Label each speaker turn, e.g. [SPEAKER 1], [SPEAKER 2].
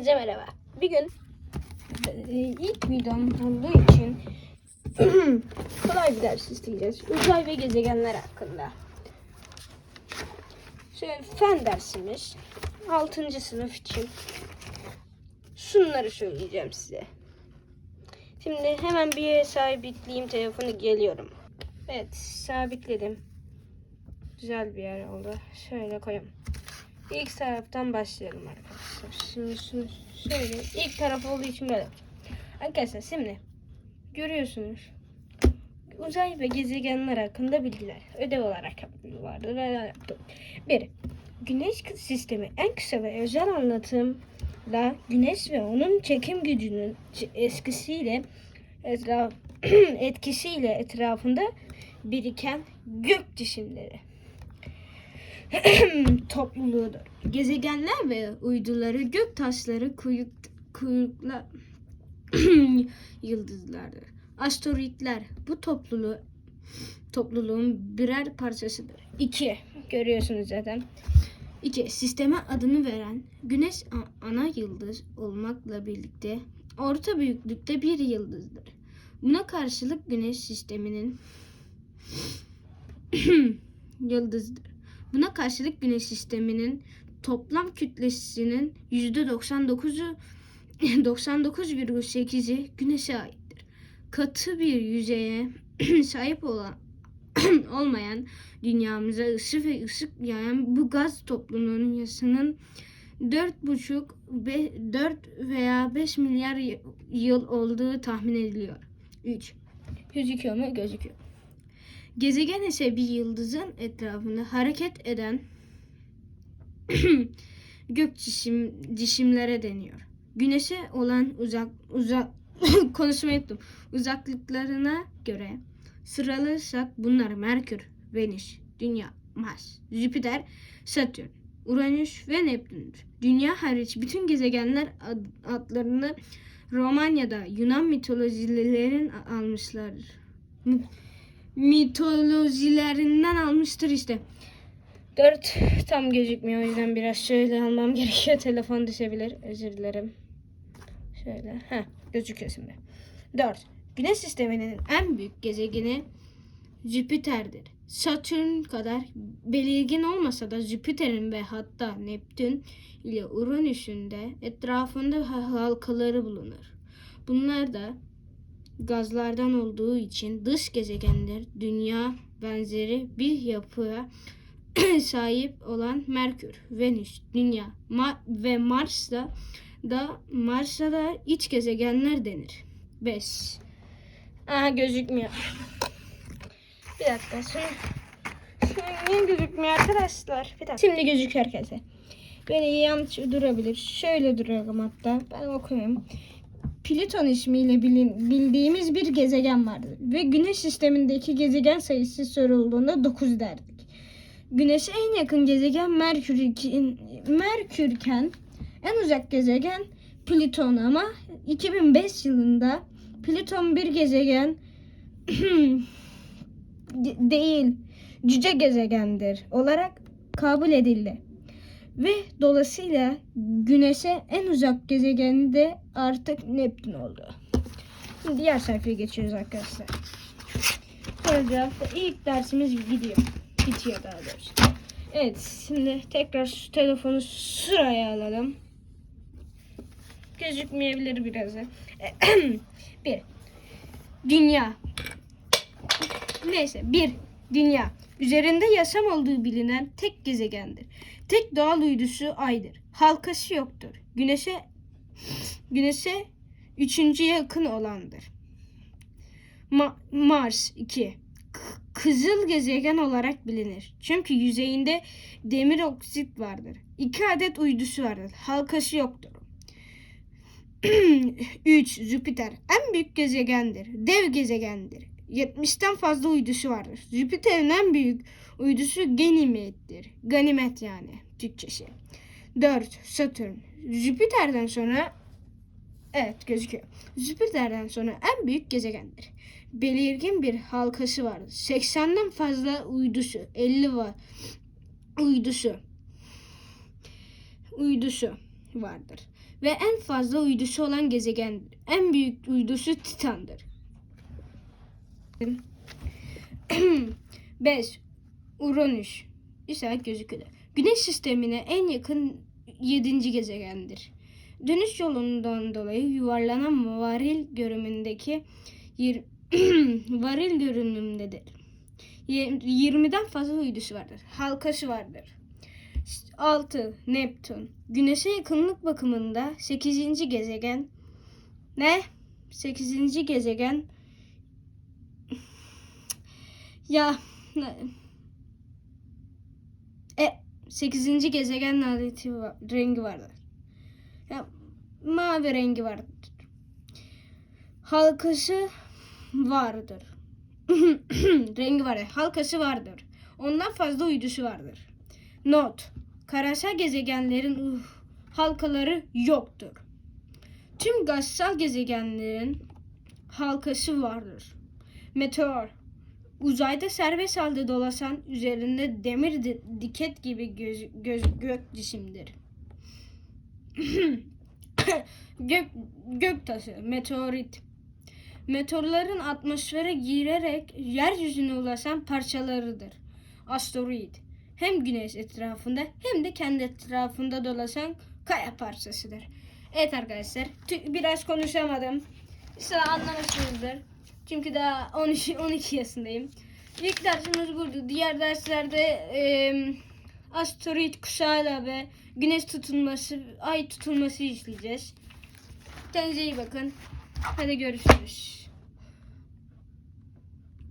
[SPEAKER 1] Hepinize merhaba. Bir gün e, ilk videom olduğu için kolay bir ders isteyeceğiz. Uzay ve gezegenler hakkında. Şöyle fen dersimiz 6. sınıf için şunları söyleyeceğim size. Şimdi hemen bir sabitleyeyim telefonu geliyorum. Evet sabitledim. Güzel bir yer oldu. Şöyle koyayım. İlk taraftan başlayalım arkadaşlar. Şimdi şunu şöyle ilk taraf olduğu için böyle. Arkadaşlar şimdi görüyorsunuz. Uzay ve gezegenler hakkında bilgiler. Ödev olarak vardı ve yaptım. Bir, Güneş sistemi en kısa ve özel anlatımla Güneş ve onun çekim gücünün eskisiyle etraf, etkisiyle etrafında biriken gök cisimleri topluluğudur. Gezegenler ve uyduları gök taşları kuyruk, kuyrukla yıldızlardır. Asteroidler bu topluluğu topluluğun birer parçasıdır. 2. Görüyorsunuz zaten. 2. Sisteme adını veren Güneş ana yıldız olmakla birlikte orta büyüklükte bir yıldızdır. Buna karşılık Güneş sisteminin yıldızdır. Buna karşılık Güneş sisteminin toplam kütlesinin %99'u 99,8'i Güneş'e aittir. Katı bir yüzeye sahip olan olmayan dünyamıza ısı ve ışık yayan bu gaz topluluğunun yasının 4,5 be- 4 veya 5 milyar yıl olduğu tahmin ediliyor. 3. Gözüküyor mu? Gözüküyor. Gezegen ise bir yıldızın etrafında hareket eden gök cisim, cisimlere deniyor. Güneşe olan uzak uzak konuşmayı unuttum. Uzaklıklarına göre sıralarsak bunlar Merkür, Venüs, Dünya, Mars, Jüpiter, Satürn, Uranüs ve Neptün'dür. Dünya hariç bütün gezegenler ad- adlarını Romanya'da Yunan mitolojilerin almışlardır. Mi- mitolojilerinden almıştır işte. Dört tam gözükmüyor o yüzden biraz şöyle almam gerekiyor. Telefon düşebilir. Özür dilerim. Şöyle. Heh, gözüküyor şimdi. Dört. Güneş sisteminin en büyük gezegeni Jüpiter'dir. Satürn kadar belirgin olmasa da Jüpiter'in ve hatta Neptün ile Uranüs'ün de etrafında ha- halkaları bulunur. Bunlar da gazlardan olduğu için dış gezegenler dünya benzeri bir yapıya sahip olan Merkür, Venüs, Dünya Ma- ve Mars'ta da Mars'a da iç gezegenler denir. 5. Aha gözükmüyor. Bir dakika şunu, şunu niye gözükmüyor arkadaşlar? Bir dakika. Şimdi gözüküyor arkadaşlar. Böyle yanlış durabilir. Şöyle duruyorum hatta. Ben okuyayım. Plüton ismiyle bilin, bildiğimiz bir gezegen vardır. Ve Güneş sistemindeki gezegen sayısı sorulduğunda 9 derdik. Güneş'e en yakın gezegen Merkür, Merkürken en uzak gezegen Plüton ama 2005 yılında Plüton bir gezegen de- değil cüce gezegendir olarak kabul edildi. Ve dolayısıyla Güneş'e en uzak gezegeni de artık Neptün oldu. Şimdi diğer sayfaya geçiyoruz arkadaşlar. Paragrafta ilk dersimiz gidiyor. Bitiyor daha doğrusu. Evet şimdi tekrar şu telefonu sıraya alalım. Gözükmeyebilir birazdan. bir. Dünya. Neyse bir. Dünya. Üzerinde yaşam olduğu bilinen tek gezegendir. Tek doğal uydusu aydır. Halkası yoktur. Güneşe Güneşe üçüncü yakın olandır. Ma- Mars 2. Kızıl gezegen olarak bilinir. Çünkü yüzeyinde demir oksit vardır. İki adet uydusu vardır. Halkası yoktur. 3. Jüpiter en büyük gezegendir. Dev gezegendir. 70'ten fazla uydusu vardır. Jüpiter'in en büyük uydusu Ganymed'dir. Ganimet yani Türkçesi. 4. Satürn. Jüpiter'den sonra evet gözüküyor. Jüpiter'den sonra en büyük gezegendir. Belirgin bir halkası vardır. 80'den fazla uydusu, 50 var uydusu uydusu vardır. ve en fazla uydusu olan gezegen. En büyük uydusu Titan'dır. 5. Uranüs ise gözüküyor. Güneş sistemine en yakın 7. gezegendir. Dönüş yolundan dolayı yuvarlanan varil görünümündeki varil görünümdedir. Ye- 20'den fazla uydusu vardır. Halkası vardır. 6. Neptün. Güneşe yakınlık bakımında 8. gezegen. Ne? 8. gezegen. Ya e 8. gezegen laneti var, rengi vardır. Ya, mavi rengi vardır. Halkası vardır. rengi var. Halkası vardır. Ondan fazla uydusu vardır. Not. Karasal gezegenlerin uh, halkaları yoktur. Tüm gazsal gezegenlerin halkası vardır. Meteor. Uzayda serbest halde dolaşan üzerinde demir di- diket gibi göz, göz, gök cisimdir. gök, gök taşı, meteorit. Meteorların atmosfere girerek yeryüzüne ulaşan parçalarıdır. Asteroid. Hem güneş etrafında hem de kendi etrafında dolaşan kaya parçasıdır. Evet arkadaşlar biraz konuşamadım. İnşallah anlamışsınızdır. Çünkü daha 12, 12 yaşındayım. İlk dersimiz buydu. Diğer derslerde e, asteroid kuşağıyla ve güneş tutulması, ay tutulması işleyeceğiz. Kendinize iyi bakın. Hadi görüşürüz.